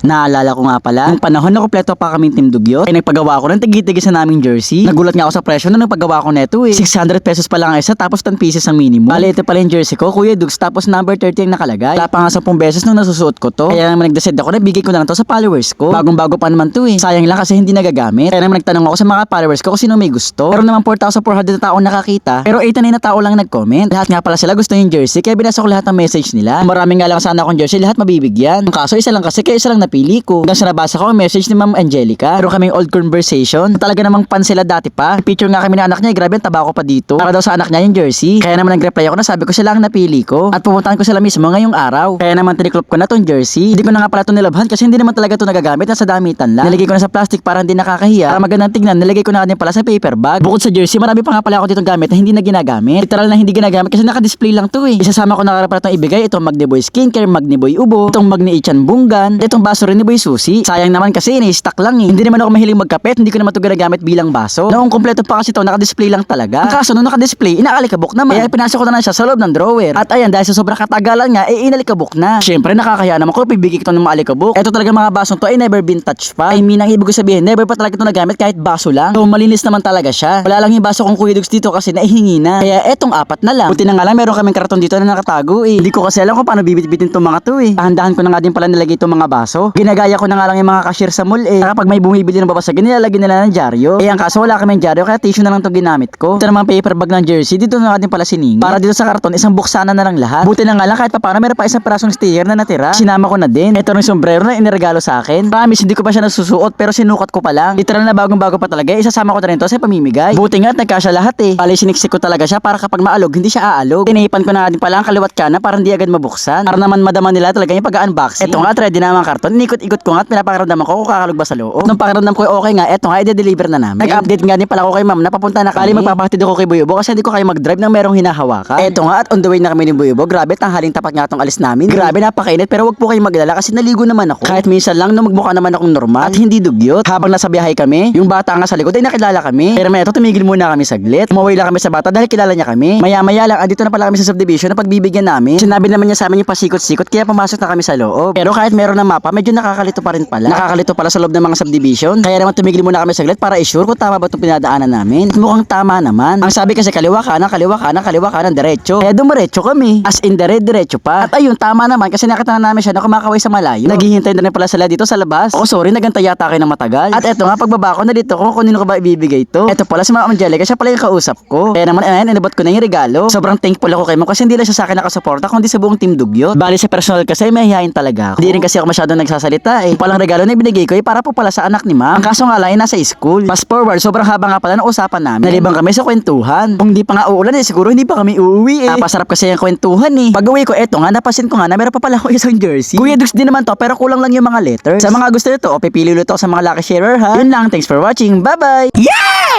Naalala ko nga pala, nung panahon na kompleto pa kaming Team Dugyot, ay nagpagawa ako ng tigit-tigit sa naming jersey. Nagulat nga ako sa presyo na nagpagawa ko neto eh. 600 pesos pa lang ang isa tapos 10 pieces ang minimum. Bale, ito pala yung jersey ko, Kuya Dugs, tapos number 30 ang nakalagay. Wala pa nga 10 beses nung nasusuot ko to. Kaya naman nag-decide ako na bigay ko na lang to sa followers ko. Bagong-bago pa naman to eh. Sayang lang kasi hindi nagagamit. Kaya naman nagtanong ako sa mga followers ko kung sino may gusto. Pero naman 4,400 na tao nakakita. Pero 89 na tao lang nag-comment. Lahat nga pala sila gusto yung jersey kaya binasa ko lahat ng message nila. Maraming nga lang sana akong jersey, lahat mabibigyan. Ang kaso isa lang kasi kaya isa lang napili ko. Hanggang sa nabasa ko ang message ni Ma'am Angelica. Pero kaming old conversation. Talaga namang pan sila dati pa. Picture nga kami ng anak niya, eh, grabe ang taba ko pa dito. Para daw sa anak niya yung jersey. Kaya naman nag-reply ako na sabi ko sila ang napili ko. At pupuntahan ko sila mismo ngayong araw. Kaya naman tiniklop ko na tong jersey. Hindi ko na nga pala ito nilabhan kasi hindi naman talaga ito nagagamit. Nasa damitan lang. Nilagay ko na sa plastic para hindi nakakahiya. Para magandang tignan, nilagay ko na din pala sa paper bag. Bukod sa jersey, marami pa nga pala ako ditong gamit na hindi na ginagamit. Literal na hindi ginagamit kasi naka-display lang to eh. Isasama ko na nga pala itong ibigay. Itong Magni Boy Skincare, Magni Boy Ubo, itong Magni Ichan Bunggan, itong baso rin ni Boy Susi. Sayang naman kasi ini-stock lang eh. Hindi naman ako mahilig magkapet, hindi ko naman ito ginagamit bilang baso. Noong kompleto pa kasi ito, naka-display lang talaga. Ang kaso nung naka-display, inaalikabok naman. Kaya pinasok ko na lang siya sa loob ng drawer. At ayan, dahil sa sobrang katagalan nga, eh inalikabok na. Syempre, nakakaya naman ko, pibigay ko ito ng mga alikabok. Ito talaga mga basong to ay never been touched pa. I mean, ang ibig ko sabihin, never pa talaga ito nagamit kahit baso lang. So, malinis naman talaga siya. Wala lang yung baso kong kuya Dugs dito kasi naihingi na. Kaya etong apat na lang. Buti na nga lang, meron kaming karton dito na nakatago eh. Hindi ko kasi alam kung paano bibit-bitin itong mga to eh. Dahan-dahan ko na nga din pala nilagay itong mga baso. Ginagaya ko na nga lang yung mga cashier sa mall eh. Saka pag may bumibili ng babasag, nilalagyan nila ng dyaryo. Eh, ang kaso wala kaming dyaryo, kaya tissue na lang itong ginamit ko. Ito naman paper bag ng jersey, dito na nga din pala siningi. Para dito sa karton, isang buksana na lang lahat. Buti na nga lang kahit paano meron pa isang pirasong sticker na natira. Sinama ko na din. Ito rin sombrero na iniregalo sa akin. Promise, hindi ko pa siya nasusuot pero sinukat ko pa lang. Literal na bagong-bago pa talaga. Isasama ko na rin to sa pamimigay. Buti nga at nagkasya lahat eh. Bali, siniksik ko talaga siya para kapag maalog, hindi siya aalog. Tinipan ko na din pala ang kaliwat kana para hindi agad mabuksan. Para naman madama nila talaga yung pag-unboxing. Ito nga, ready na ang karton. Inikot-ikot ko nga at pinapakiramdaman ko kung kakalog ba sa loob. Nung pakiramdam ko okay nga, eto nga, i-deliver na namin. Nag-update nga din pala ako kay ma'am na papunta na kami. magpapahatid ako kay Buyubo kasi hindi ko kayo mag-drive nang merong hinahawakan. Eto nga at on the way na kami ni Buyubo. Grabe, tanghaling tapat nga tong alis namin. Grabe, napakainit pero wag po kayong maglala kasi naligo naman ako. Kahit minsan lang na magmukha naman akong normal at hindi dugyot. Habang nasa biyahe kami, yung bata nga sa likod ay nakilala kami. Pero may ito, tumigil muna kami saglit. Umuwi lang kami sa bata dahil kilala niya kami. Maya-maya lang, andito na pala kami sa subdivision na pagbibigyan namin. Sinabi naman niya sa amin yung pasikot-sikot kaya pumasok na kami sa loob. Pero kahit meron ng mapa, medyo nakakalito pa rin pala. Nakakalito pala sa loob ng mga subdivision. Kaya naman tumigil muna kami saglit para i-sure kung tama ba itong pinadaanan namin. At mukhang tama naman. Ang sabi kasi kaliwa kanan, kaliwa kanan, kaliwa kanan, diretso. Kaya dumiretso kami. As in dire diretso pa. At ayun, tama naman kasi nakita na namin siya na kumakaway sa malayo. Naghihintay na rin pala sila dito sa labas. Oh, sorry, nagantay yata kayo ng matagal. At eto nga, pagbaba ko na dito ko kanino ko ba ibibigay ito. Eto pala si Ma'am Angelica, siya pala yung kausap ko. Kaya naman, ayan, inabot ko na yung regalo. Sobrang thankful ako kay mo kasi hindi lang siya sa akin nakasuporta, kundi sa buong team Dugyot. Bali sa personal kasi ay mahihayin talaga ako. Hindi rin kasi ako masyadong nagsasalita eh. Palang regalo na ibinigay ko ay para po pala sa anak ni Ma'am. Ang kaso nga lang ay nasa school. Fast forward, sobrang haba nga pala ng usapan namin. Nalibang kami sa kwentuhan. Kung di pa nga uulan eh, siguro hindi pa kami uuwi eh. Napasarap kasi yung kwentuhan eh. Pag uwi ko, eto nga, napasin ko nga na meron pa pala ako isang jersey. Kuya Dux din naman to, pero kulang lang yung mga letters. Sa mga gusto nito, o pipili ulit ako sa mga lucky sharer ha. Yun lang, thanks for watching. Bye-bye! Yeah!